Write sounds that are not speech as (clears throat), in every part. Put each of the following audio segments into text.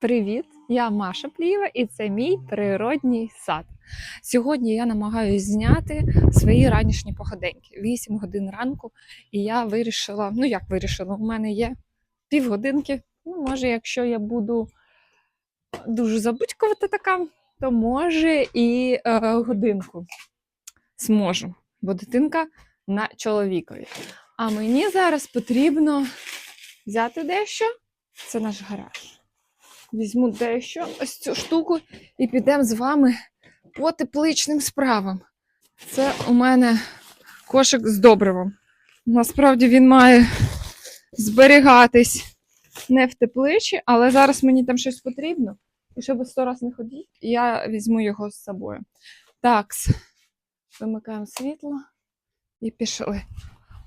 Привіт! Я Маша Плієва і це мій природній сад. Сьогодні я намагаюся зняти свої ранішні походеньки. 8 годин ранку, і я вирішила, ну як вирішила, у мене є півгодинки. Ну, може, якщо я буду дуже забудькувати така, то може і е, годинку зможу, бо дитинка на чоловікові. А мені зараз потрібно взяти дещо. Це наш гараж. Візьму дещо ось цю штуку і підемо з вами по тепличним справам. Це у мене кошик з добривом. Насправді він має зберігатись не в тепличі, але зараз мені там щось потрібно. І щоб сто раз не ходити, я візьму його з собою. Так, вимикаємо світло і пішли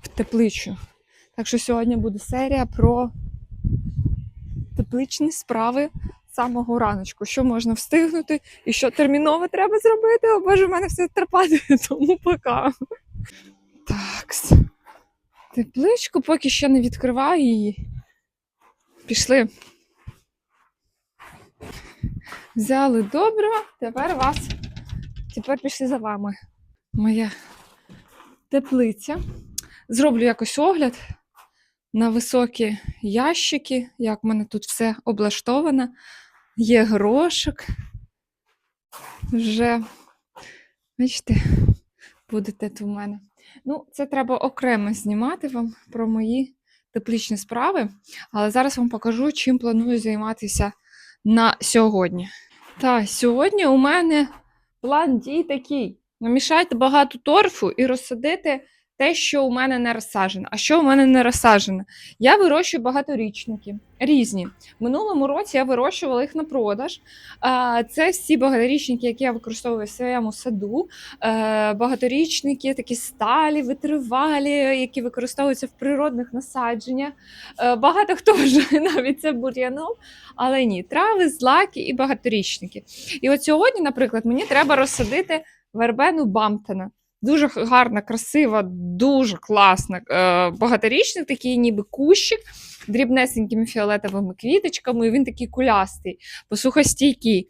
в тепличу. Так що сьогодні буде серія про тепличні справи з самого раночку. Що можна встигнути і що терміново треба зробити. О Боже, в мене все терпати, (laughs) тому пока. Так. Тепличку поки що не відкриваю її. Пішли. Взяли добрива, тепер вас. Тепер пішли за вами. Моя теплиця. Зроблю якось огляд на високі ящики, як в мене тут все облаштовано. Є грошик. Вже, бачите, будете тут у мене. Ну, це треба окремо знімати вам про мої теплічні справи. Але зараз вам покажу, чим планую займатися на сьогодні. Так, сьогодні у мене план дій такий: намішайте багато торфу і розсадити те, що у мене не розсаджено. А що у мене не розсаджено? Я вирощую багаторічники різні. Минулому році я вирощувала їх на продаж. Це всі багаторічники, які я використовую в своєму саду. Е, Багаторічники, такі сталі, витривалі, які використовуються в природних насадженнях. Е, Багато хто вважає навіть це бур'яном, але ні, трави, злаки і багаторічники. І от сьогодні, наприклад, мені треба розсадити вербену Бамптона. Дуже гарна, красива, дуже класна. Е, багаторічний такий, ніби кущик, дрібнесенькими фіолетовими квіточками. Він такий кулястий, посухостійкий.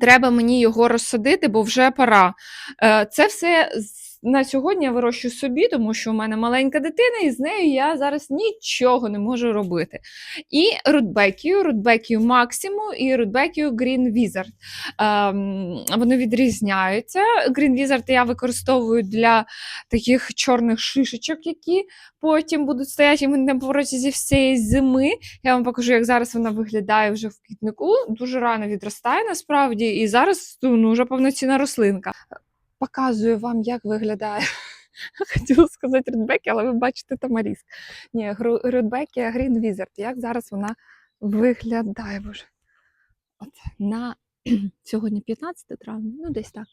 Треба мені його розсадити, бо вже пора. Е, це все на сьогодні я вирощую собі, тому що у мене маленька дитина, і з нею я зараз нічого не можу робити. І рудбекію, рудбекію Максиму і рудбекію Green Wizard. Ем, вони відрізняються. Green Wizard я використовую для таких чорних шишечок, які потім будуть стояти на протязі всієї зими. Я вам покажу, як зараз вона виглядає вже в квітнику. Дуже рано відростає насправді, і зараз ну, вже повноцінна рослинка. Показую вам, як виглядає. (laughs) Хотіла сказати Рудбекі, але ви бачите Тамаріск. Ні, Рудбекі Green Wizard. Як зараз вона виглядає? Боже. От на (clears throat) сьогодні 15 травня, ну десь так.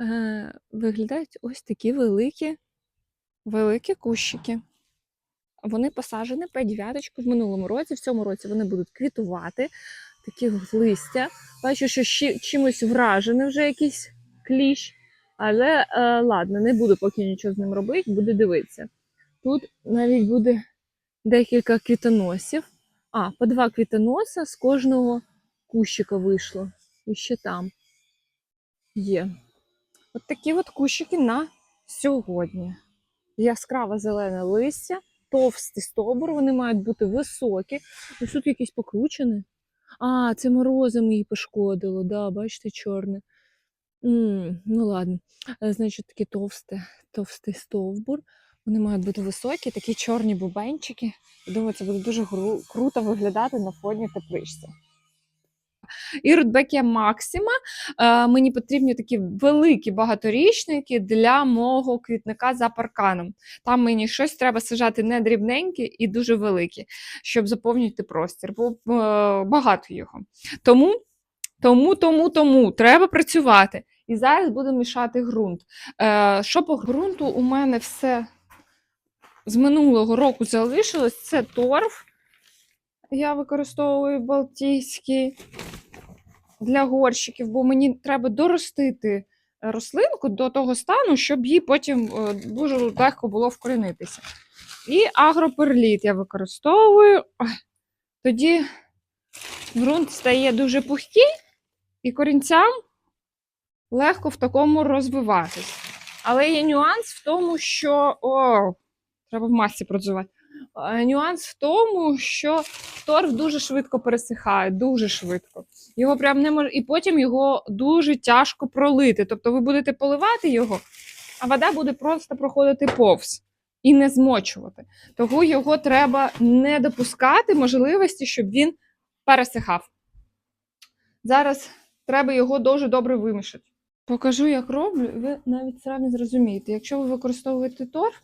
Е, виглядають ось такі великі, великі кущики. Вони посаджені по дев'яточку в минулому році. В цьому році вони будуть квітувати, такі листя. Бачу, що ще чимось вражений вже якийсь кліщ. Але е, ладно, не буду поки нічого з ним робити, буду дивитися. Тут навіть буде декілька квітоносів. А, по два квітоноса з кожного кущика вийшло. І ще там є. От такі от кущики на сьогодні. Яскраво зелене листя, товстий стовбур, вони мають бути високі. Ось тут якісь покручені. А, це морозом її пошкодило, да, бачите, чорне. М, ну ладно. Е, Значить, такий товстий, товстий стовбур. Вони мають бути високі, такі чорні бубенчики. Я думаю, це буде дуже гру- круто виглядати на фоні тепличці. І Рудбекія Максима. Е, мені потрібні такі великі багаторічники для мого квітника за парканом. Там мені щось треба сажати не дрібненьке і дуже велике, щоб заповнювати простір, бо е, багато його. Тому, тому, тому, тому треба працювати. І зараз буду мішати ґрунт. Е, що по ґрунту у мене все з минулого року залишилось, це торф. Я використовую балтійський для горщиків, бо мені треба доростити рослинку до того стану, щоб їй потім е, дуже легко було вкорінитися. І агроперліт я використовую. Тоді ґрунт стає дуже пухкий, і корінцям легко в такому розвиватись. Але є нюанс в тому, що. О, треба в масці працювати. Е, Нюанс в тому, що торф дуже швидко пересихає, дуже швидко. Його прям не мож... І потім його дуже тяжко пролити. Тобто ви будете поливати його, а вода буде просто проходити повз і не змочувати. Тому його треба не допускати можливості, щоб він пересихав. Зараз треба його дуже добре вимішати. Покажу, як роблю, і ви навіть самі зрозумієте. Якщо ви використовуєте торф,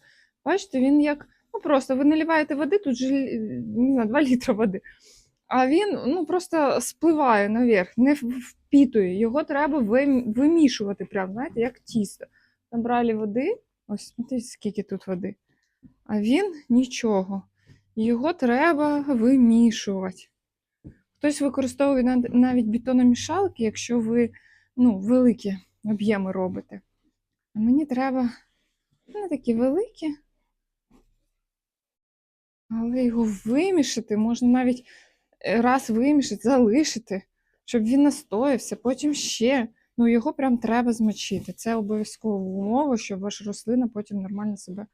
бачите, він як ну просто ви наливаєте води, тут же е, не знаю, 2 (laughs) літри води. А він ну просто спливає наверх, не впітує. Його треба вимішувати, прям, знаєте, як тісто. Набрали води, ось смотрите, скільки тут води. А він нічого. Його треба вимішувати. Хтось використовує навіть бетономішалки, якщо ви ну, великі об'єми робите. А мені треба не такі великі, але його вимішати, можна навіть е, раз вимішати, залишити, щоб він настоявся, потім ще. Ну, його прям треба змочити. Це обов'язкова умова, щоб ваша рослина потім нормально себе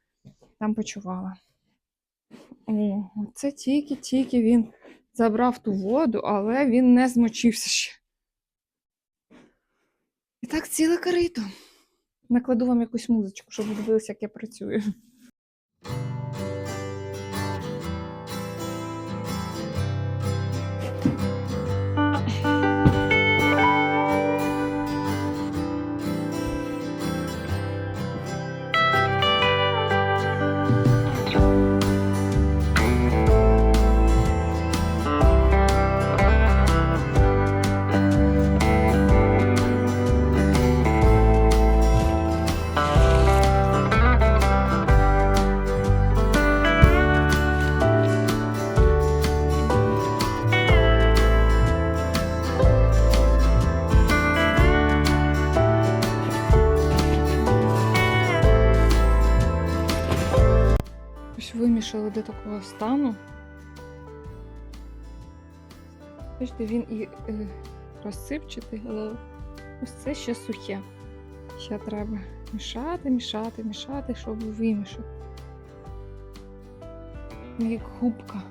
там почувала. О, це тільки-тільки він забрав ту воду, але він не змочився ще. І так ціле корито. Накладу вам якусь музичку, щоб ви дивилися, як я працюю. Ось вимішали до такого стану. Бачите, він і е, розсипчатий, але ось це ще сухе. Ще треба мішати, мішати, мішати, щоб вимішати. Ну, Як губка.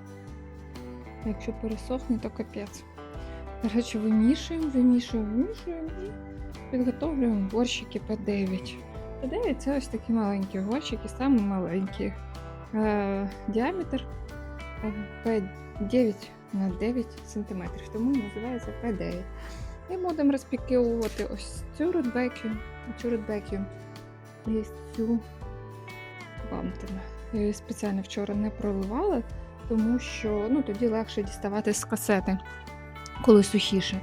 Якщо пересохне, то капець. До речі, вимішуємо, вимішуємо, вимішуємо і підготовлюємо борщики П9. П9 це ось такі маленькі горщики, саме маленькі. Е, діаметр е, P9 на 9 см, тому називається P9. І будемо розпікувати ось цю рудбекю, цю рудбекю і цю бамтину. Я її спеціально вчора не проливала, тому що ну, тоді легше діставати з касети, коли сухіше.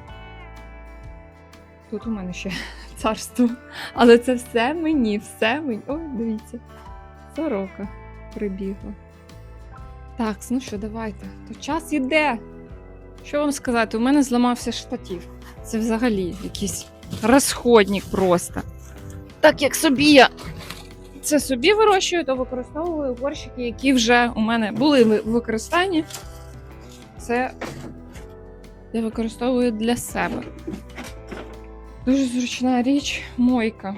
Тут у мене ще царство. Але це все мені, все мені. Ой, дивіться, сорока прибігла. Так, ну що, давайте. То час іде. Що вам сказати? У мене зламався штатів. Це взагалі якийсь розходник просто. Так як собі я це собі вирощую, то використовую горщики, які вже у мене були в використанні. Це я використовую для себе. Дуже зручна річ мойка,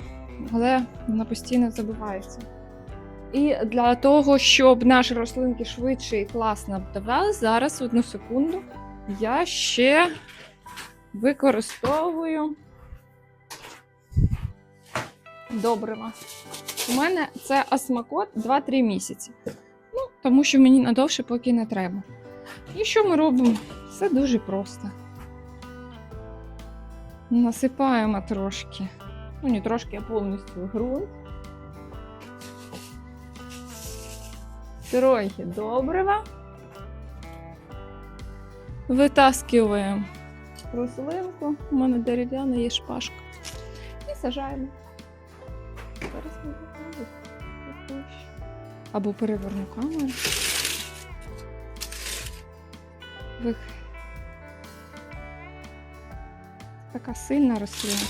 але вона постійно забувається. І для того, щоб наші рослинки швидше і класно обдавали, зараз одну секунду я ще використовую добрива. У мене це осмакот 2-3 місяці. Ну, тому що мені надовше поки не треба. І що ми робимо? Все дуже просто. Насипаємо трошки, ну не трошки, а повністю ґрунт. Трохи добрива. Витаскиваємо рослинку. У мене дерев'яна є шпажка. І сажаємо. Зараз ми. Або переверну камеру. Ви... Така сильна рослина.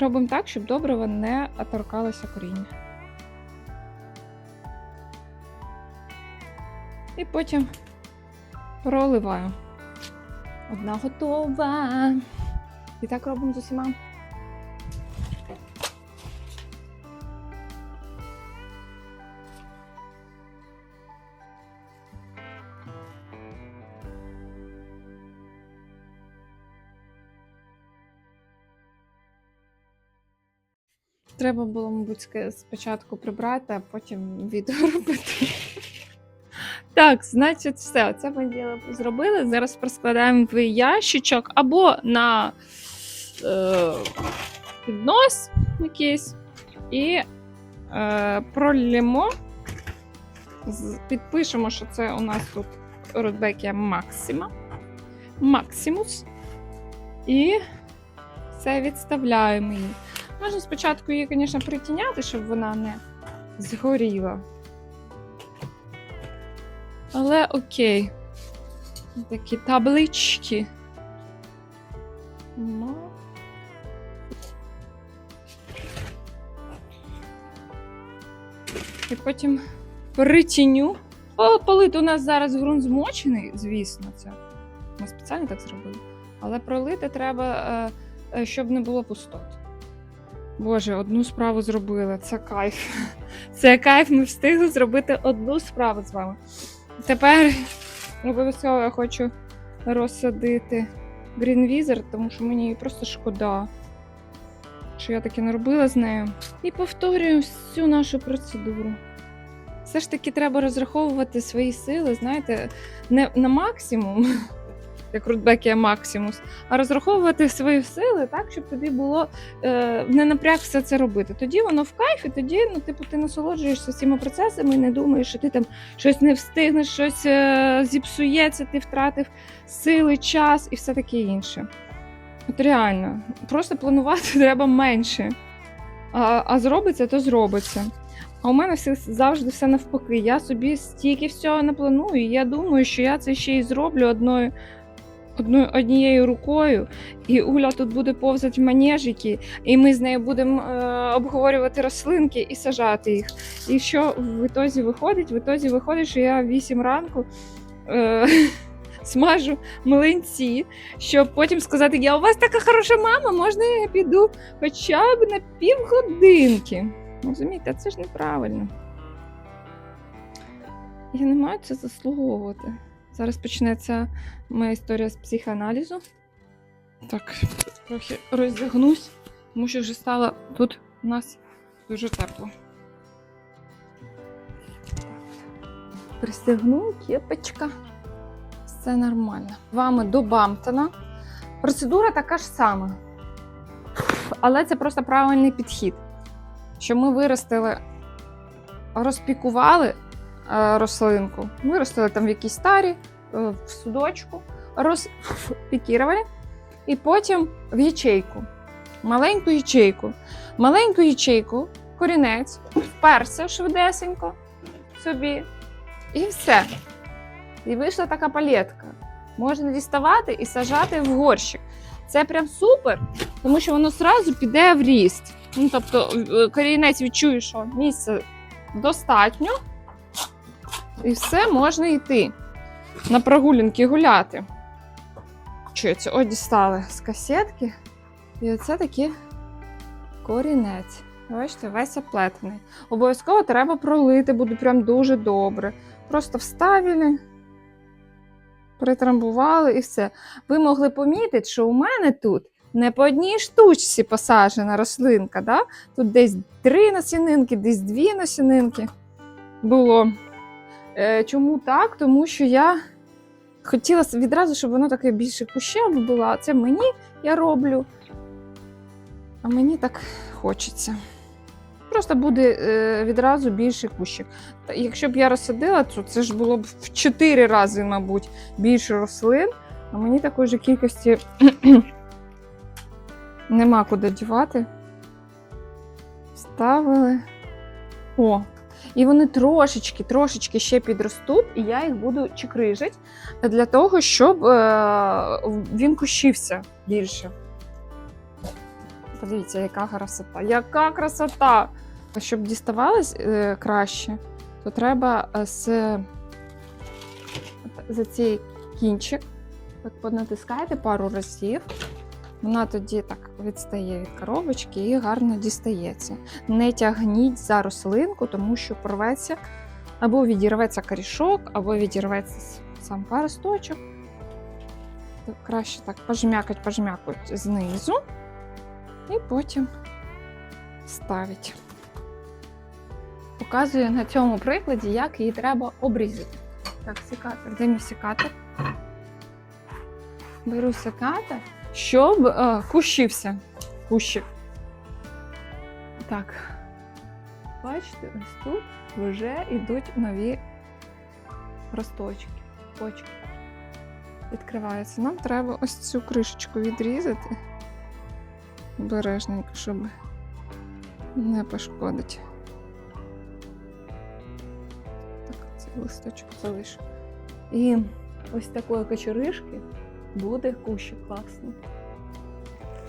Робимо так, щоб добрива не торкалося коріння. І потім проливаю. Одна готова. І так робимо з усіма. Треба було, мабуть, спочатку прибрати, а потім відео (laughs) робити. Так, значить, все. Це ми діло зробили. Зараз проскладаємо в ящичок або на е, піднос якийсь і е, пролємо. Підпишемо, що це у нас тут Рудбекія Максима. Максимус. І все відставляємо її. Можна спочатку її, звісно, притіняти, щоб вона не згоріла. Але окей. Такі таблички. Ну. І потім притіню. Полит у нас зараз ґрунт змочений, звісно, це. Ми спеціально так зробили. Але пролити треба, е, е, щоб не було пустот. Боже, одну справу зробила. Це кайф. (laughs) Це кайф, ми встигли зробити одну справу з вами. Тепер обов'язково я хочу розсадити Wizard, тому що мені її просто шкода, що я таке не робила з нею. І повторюю всю нашу процедуру. Все ж таки треба розраховувати свої сили, знаєте, не на максимум, як Рудбекія Максимус, а розраховувати свої сили так, щоб тобі було е, не напряг все це робити. Тоді воно в кайф, і тоді, ну, типу, ти насолоджуєшся цими процесами і не думаєш, що ти там щось не встигнеш, щось е, зіпсується, ти втратив сили, час і все таке інше. От реально, просто планувати (laughs) треба менше. А, а зробиться, то зробиться. А у мене все завжди все навпаки. Я собі стільки всього не планую. Я думаю, що я це ще й зроблю одною, одною, однією рукою. І Уля тут буде повзати в манежики, і ми з нею будемо е, обговорювати рослинки і сажати їх. І що в ітозі виходить? В ітозі виходить, що я в 8 ранку е, (laughs) смажу млинці, щоб потім сказати: я у вас така хороша мама, можна я піду хоча б на півгодинки. Розумієте, це ж неправильно. Я не маю це заслуговувати. Зараз почнеться моя історія з психоаналізу. Так, трохи роздягнусь, тому що вже стало тут у нас дуже тепло. Пристегну, кепочка. Все нормально. Вами до Бамптона. Процедура така ж сама. Але це просто правильний підхід. Що ми виростили, розпікували рослинку, виростили там в якійсь тарі, е, в судочку, розпікірували, і потім в ячейку. Маленьку ячейку. Маленьку ячейку, корінець, вперся швидесенько собі. І все. І вийшла така палетка. Можна діставати і сажати в горщик. Це прям супер, тому що воно одразу піде в ріст. Ну, тобто е, корінець відчує, що місця достатньо, і все можна йти на прогулянки гуляти. Чується, ось дістали з касетки. І оце такий корінець. Бачите, весь оплетений. Обов'язково треба пролити, буде прям дуже добре. Просто вставили, притрамбували і все. Ви могли помітити, що у мене тут не по одній штучці посаджена рослинка. Да? Тут десь три насінинки, десь дві насінинки було. Е, чому так? Тому що я хотіла відразу, щоб воно таке більше кущем було. А Це мені я роблю. А мені так хочеться. Просто буде е, відразу більший кущик. Якщо б я розсадила, то це ж було б в 4 рази, мабуть, більше рослин. А мені такої ж кількості (clears throat) нема куди дівати. Вставили. О! І вони трошечки, трошечки ще підростуть, і я їх буду чекрижити для того, щоб е, він кущився більше. Подивіться, яка красота. Яка красота! Щоб діставалось е, краще, то треба е, з за цей кінчик Так понатискайте пару разів. Вона тоді так відстає від коробочки і гарно дістається. Не тягніть за рослинку, тому що порветься або відірветься корішок, або відірветься сам паросточок. Краще так пожмякать, пожмякать знизу і потім ставить. Показую на цьому прикладі, як її треба обрізати. Так, секатор. Де мій секатор? Беру секатор, щоб е, кущився. Кущик. Так. Бачите, ось тут вже йдуть нові росточки, почки. Відкриваються. Нам треба ось цю кришечку відрізати. Обережненько, щоб не пошкодити. Так, цей листочок залишу. І ось такої кочеришки буде кущик класний.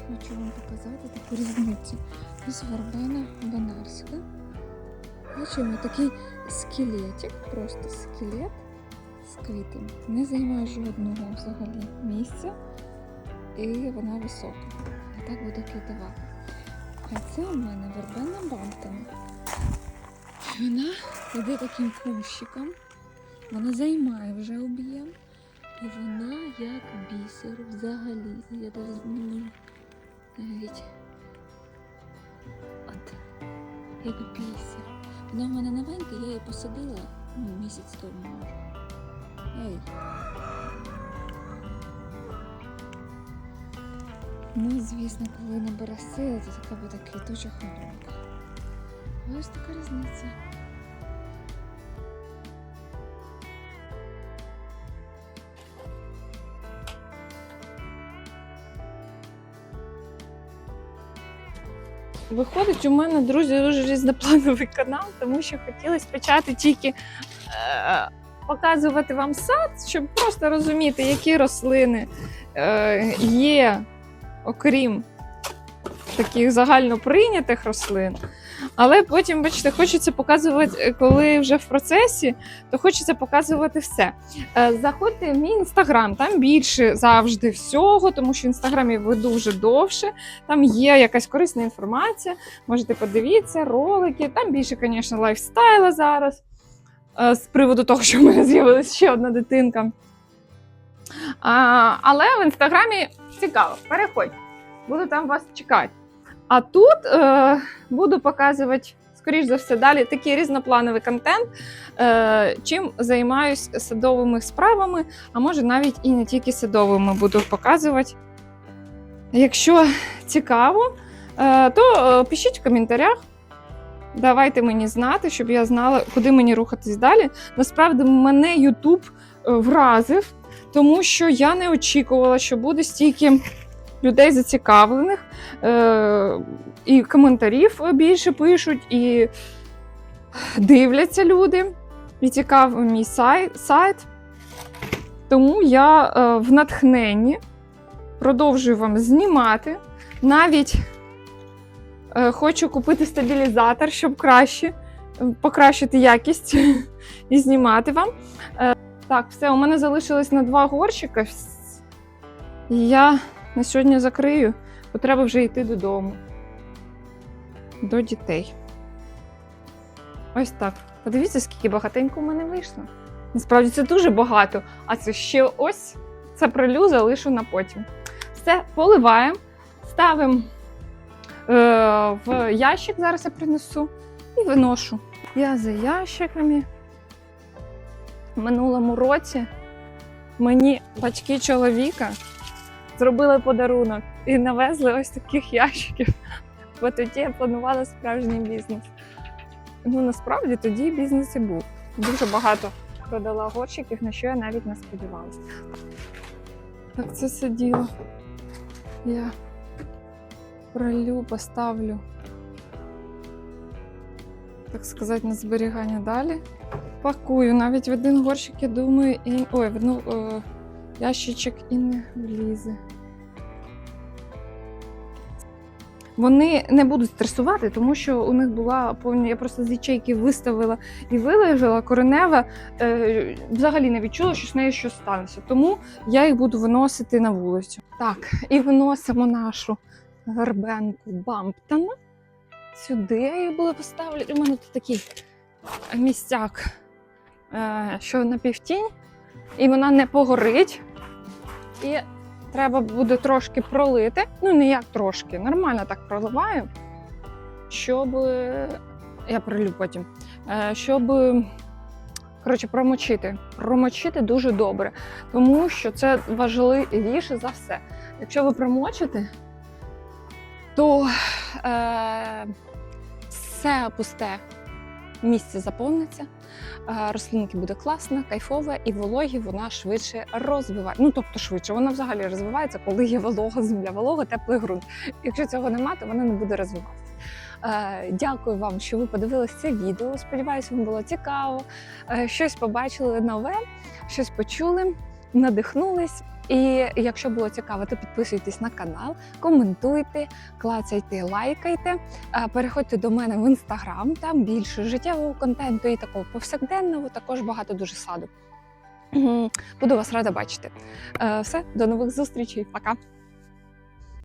Хочу вам показати таку різницю. Ось вербена банарська. Бачимо такий скелетик, просто скелет з квітами. Не займає жодного взагалі місця, і вона висока. І так буде квітувати. А це у мене вербена бантами. І Вона йде таким кущиком, вона займає вже об'єм, і вона як бісер взагалі. Я навіть не навіть. От, як бісер. Вона в мене новенька, я її посадила ну, місяць тому. Ей. Ну, звісно, коли набере сили, то така буде квітуча хмаринка. Ось така різниця. Виходить, у мене, друзі, дуже різноплановий канал, тому що хотілося почати тільки е, показувати вам сад, щоб просто розуміти, які рослини е, є, окрім таких загальноприйнятих рослин. Але потім, бачите, хочеться показувати, е, коли вже в процесі, то хочеться показувати все. Е, Заходьте в мій інстаграм, там більше завжди всього, тому що в інстаграмі веду вже довше. Там є якась корисна інформація. Можете подивитися, ролики. Там більше, звісно, лайфстайла зараз. е, З приводу того, що в мене з'явилася ще одна дитинка. А, але в інстаграмі цікаво, переходь. Буду там вас чекати. А тут е, буду показувати, скоріш за все, далі такий різноплановий контент, е, чим займаюсь садовими справами, а може навіть і не тільки садовими буду показувати. Якщо цікаво, е, то е, пишіть в коментарях. Давайте мені знати, щоб я знала, куди мені рухатись далі. Насправді, мене YouTube е, вразив, тому що я не очікувала, що буде стільки людей зацікавлених, е, і коментарів більше пишуть, і дивляться люди, і цікавий мій сайт. Тому я е, в натхненні продовжую вам знімати. Навіть е, хочу купити стабілізатор, щоб краще покращити якість (laughs) і знімати вам. Е, так, все, у мене залишилось на два горщика. І я на сьогодні закрию, бо треба вже йти додому. До дітей. Ось так. Подивіться, скільки багатенько у мене вийшло. Насправді це дуже багато, а це ще ось це пролю залишу на потім. Все, поливаємо, ставимо е, в ящик, зараз я принесу, і виношу. Я за ящиками. В минулому році мені батьки чоловіка зробили подарунок і навезли ось таких ящиків. Бо тоді я планувала справжній бізнес. Ну насправді тоді бізнес і був. Дуже багато продала горщиків, на що я навіть не сподівалася. Так це все діло. Я пролю, поставлю, так сказати, на зберігання далі. Пакую навіть в один горщик, я думаю, і. Ой, в одну е, ящичок і не влізе. вони не будуть стресувати, тому що у них була повні. Я просто з ячейки виставила і вилежала. Коренева е, взагалі не відчула, що з нею щось станеться. Тому я їх буду виносити на вулицю. Так, і виносимо нашу горбенку Бамптона. Сюди я її буду поставлю. У мене тут такий місцяк, е, що на півтінь, і вона не погорить. І треба буде трошки пролити. Ну, не як трошки, нормально так проливаю, щоб я пролю потім, е, щоб коротше, промочити. Промочити дуже добре, тому що це важливіше за все. Якщо ви промочите, то е, все пусте місце заповниться, рослинки буде класна, кайфова, і вологі вона швидше розвиває. Ну тобто швидше, вона взагалі розвивається, коли є волога земля, волога, теплий ґрунт. Якщо цього немає, то вона не буде розвиватися. Дякую вам, що ви подивилися це відео. Сподіваюся, вам було цікаво. Щось побачили нове, щось почули, надихнулись. І якщо було цікаво, то підписуйтесь на канал, коментуйте, клацайте, лайкайте. Е, Переходьте до мене в інстаграм, там більше життєвого контенту і такого повсякденного, також багато дуже саду. Буду вас рада бачити. Е, Все, до нових зустрічей, пока!